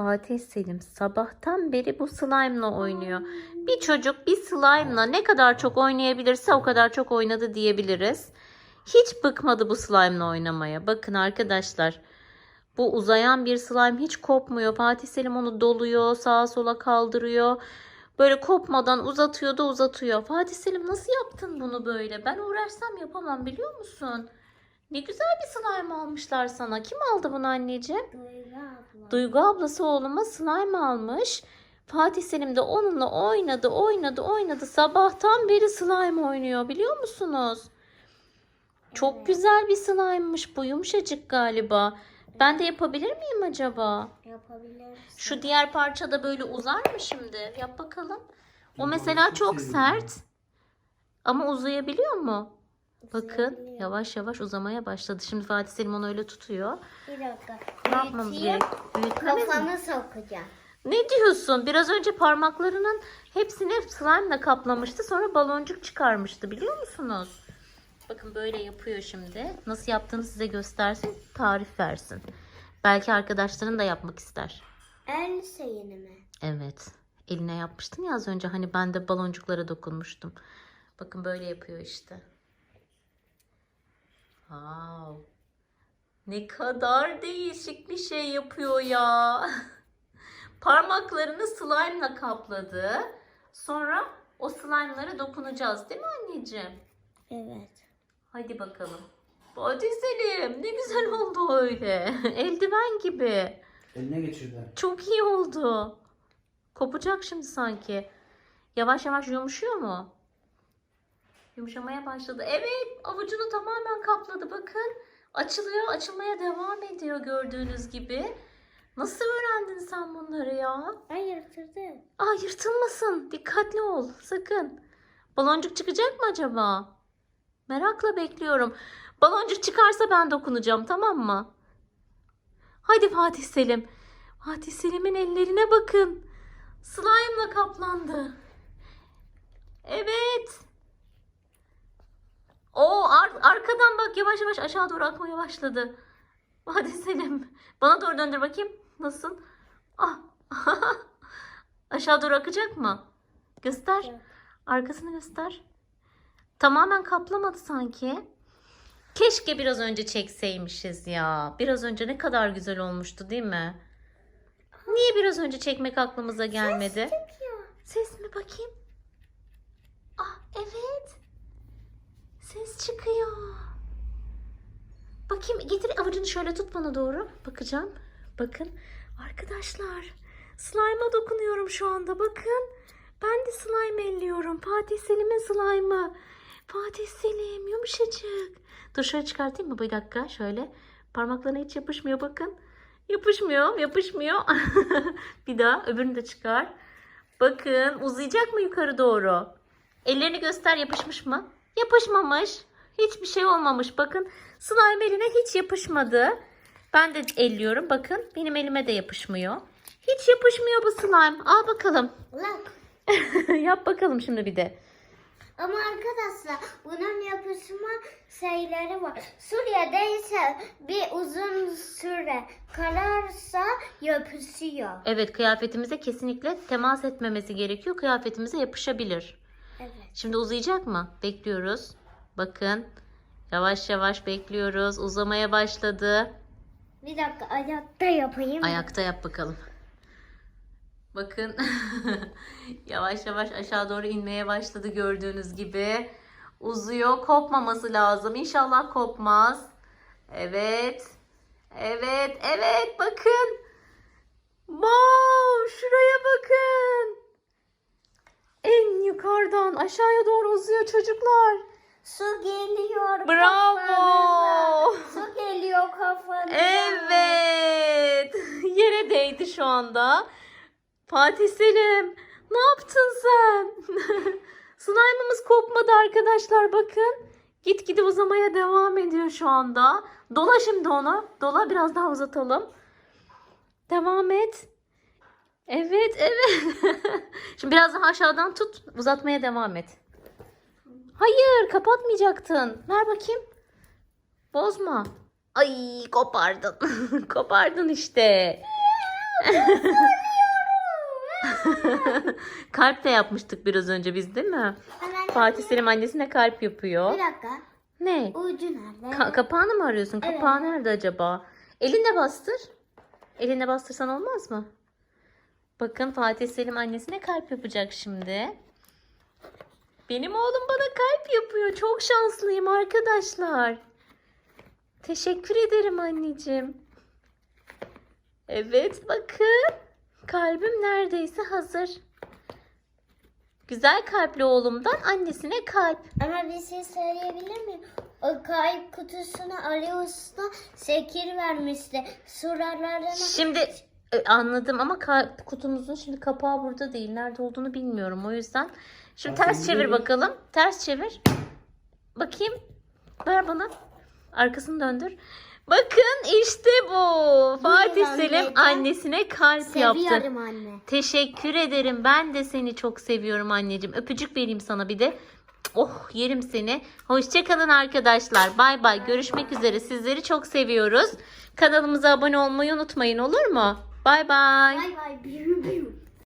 Fatih Selim sabahtan beri bu slime'la oynuyor. Bir çocuk bir slime'la ne kadar çok oynayabilirse o kadar çok oynadı diyebiliriz. Hiç bıkmadı bu slime'la oynamaya. Bakın arkadaşlar. Bu uzayan bir slime hiç kopmuyor. Fatih Selim onu doluyor, sağa sola kaldırıyor. Böyle kopmadan uzatıyor da uzatıyor. Fatih Selim nasıl yaptın bunu böyle? Ben uğraşsam yapamam biliyor musun? Ne güzel bir slime almışlar sana. Kim aldı bunu anneciğim? Duygu abla. Duygu ablası oğluma slime almış. Fatih Selim de onunla oynadı, oynadı, oynadı. Sabahtan beri slime oynuyor biliyor musunuz? Çok Evet. güzel bir slime'mış bu. Yumuşacık galiba. Ben de yapabilir miyim acaba? Yapabilirsin. Şu diğer parça da böyle uzar mı şimdi? Yap bakalım. O mesela çok sert. Ama uzayabiliyor mu? Bakın yavaş yavaş uzamaya başladı. Şimdi Fatih Selim onu öyle tutuyor. Bir dakika. Ne yapmamız Büyüteyim, gerek? Büyütmemiz mi? Kafanı sokacağım. Ne diyorsun? Biraz önce parmaklarının hepsini slime'la kaplamıştı. Sonra baloncuk çıkarmıştı biliyor musunuz? Bakın böyle yapıyor şimdi. Nasıl yaptığını size göstersin, tarif versin. Belki arkadaşların da yapmak ister. En şeyini mi? Evet. Eline yapmıştın ya az önce. Hani ben de baloncuklara dokunmuştum. Bakın böyle yapıyor işte. Wow. Ne kadar değişik bir şey yapıyor ya. Parmaklarını slime'la kapladı. Sonra o slime'lara dokunacağız değil mi anneciğim? Evet. Hadi bakalım. Fatih Selim ne güzel oldu öyle. Eldiven gibi. Eline geçirdi. Çok iyi oldu. Kopacak şimdi sanki. Yavaş yavaş yumuşuyor mu? Yumuşamaya başladı. Evet, avucunu tamamen kapladı. Bakın, açılıyor, açılmaya devam ediyor gördüğünüz gibi. Nasıl öğrendin sen bunları ya? Ay yırtırdı. Aa yırtılmasın. Dikkatli ol, sakın. Baloncuk çıkacak mı acaba? Merakla bekliyorum. Baloncuk çıkarsa ben dokunacağım, tamam mı? Hadi Fatih Selim. Fatih Selim'in ellerine bakın. Slime'la kaplandı. Evet. Bak yavaş yavaş aşağı doğru akmaya başladı. Fatih Selim. Bana doğru döndür bakayım. Nasıl? Ah. aşağı doğru akacak mı? Göster. Arkasını göster. Tamamen kaplamadı sanki. Keşke biraz önce çekseymişiz ya. Biraz önce ne kadar güzel olmuştu değil mi? Niye biraz önce çekmek aklımıza gelmedi? Çıkıyor. Ses mi bakayım? Ah evet. Ses çıkıyor. Bakayım getir avucunu şöyle tut bana doğru. Bakacağım. Bakın arkadaşlar slime'a dokunuyorum şu anda bakın. Ben de slime elliyorum. Fatih Selim'in slime'ı. Fatih Selim yumuşacık. Dur şöyle çıkartayım mı bir dakika şöyle. Parmaklarına hiç yapışmıyor bakın. Yapışmıyor yapışmıyor. bir daha öbürünü de çıkar. Bakın uzayacak mı yukarı doğru? Ellerini göster yapışmış mı? Yapışmamış. Hiçbir şey olmamış. Bakın slime eline hiç yapışmadı. Ben de elliyorum. Bakın benim elime de yapışmıyor. Hiç yapışmıyor bu slime. Al bakalım. Yap bakalım şimdi bir de. Ama arkadaşlar bunun yapışma şeyleri var. Suriye'deyse bir uzun süre kararsa yapışıyor. Evet kıyafetimize kesinlikle temas etmemesi gerekiyor. Kıyafetimize yapışabilir. Evet. Şimdi uzayacak mı? Bekliyoruz. Bakın. Yavaş yavaş bekliyoruz. Uzamaya başladı. Bir dakika ayakta yapayım. Ayakta yap bakalım. Bakın. yavaş yavaş aşağı doğru inmeye başladı gördüğünüz gibi. Uzuyor. Kopmaması lazım. İnşallah kopmaz. Evet. Evet. Evet. Bakın. Wow! Şuraya bakın. En yukarıdan aşağıya doğru uzuyor çocuklar. Su geliyor Bravo. Su geliyor kafanıza. Evet. Yere değdi şu anda. Fatih Selim, ne yaptın sen? Slime'ımız kopmadı arkadaşlar bakın. Gitgide uzamaya devam ediyor şu anda. Dola şimdi onu. Dola biraz daha uzatalım. Devam et. Evet, evet. şimdi biraz daha aşağıdan tut. Uzatmaya devam et. Hayır, kapatmayacaktın. Ver bakayım. Bozma. Ay kopardın. kopardın işte. kalp de yapmıştık biraz önce biz değil mi? Fatih Selim annesine kalp yapıyor. Bir dakika. Ne? Ucu nerede? Ka- kapağını mı arıyorsun? Evet. Kapağı nerede acaba? Elinle bastır. Elinle bastırsan olmaz mı? Bakın Fatih Selim annesine kalp yapacak şimdi. Benim oğlum bana kalp yapıyor. Çok şanslıyım arkadaşlar. Teşekkür ederim anneciğim. Evet bakın. Kalbim neredeyse hazır. Güzel kalpli oğlumdan annesine kalp. Ama bir şey söyleyebilir miyim? O kayıp kutusuna Ali Usta şekil vermişti. Suralarına Şimdi e, anladım ama ka- kutumuzun şimdi kapağı burada değil. Nerede olduğunu bilmiyorum o yüzden. Şimdi Ben ters çevir bakalım. Ters çevir. Bakayım. Ver bana. Arkasını döndür. Bakın işte bu. Fatih Selim anneciğim. annesine kalp yaptı. seviyorum anne. Teşekkür ederim. Ben de seni çok seviyorum anneciğim. Öpücük vereyim sana bir de. Oh yerim seni. Hoşçakalın arkadaşlar. Bay bay. Görüşmek üzere. Sizleri çok seviyoruz. Kanalımıza abone olmayı unutmayın olur mu? Bay bay. Bay bay.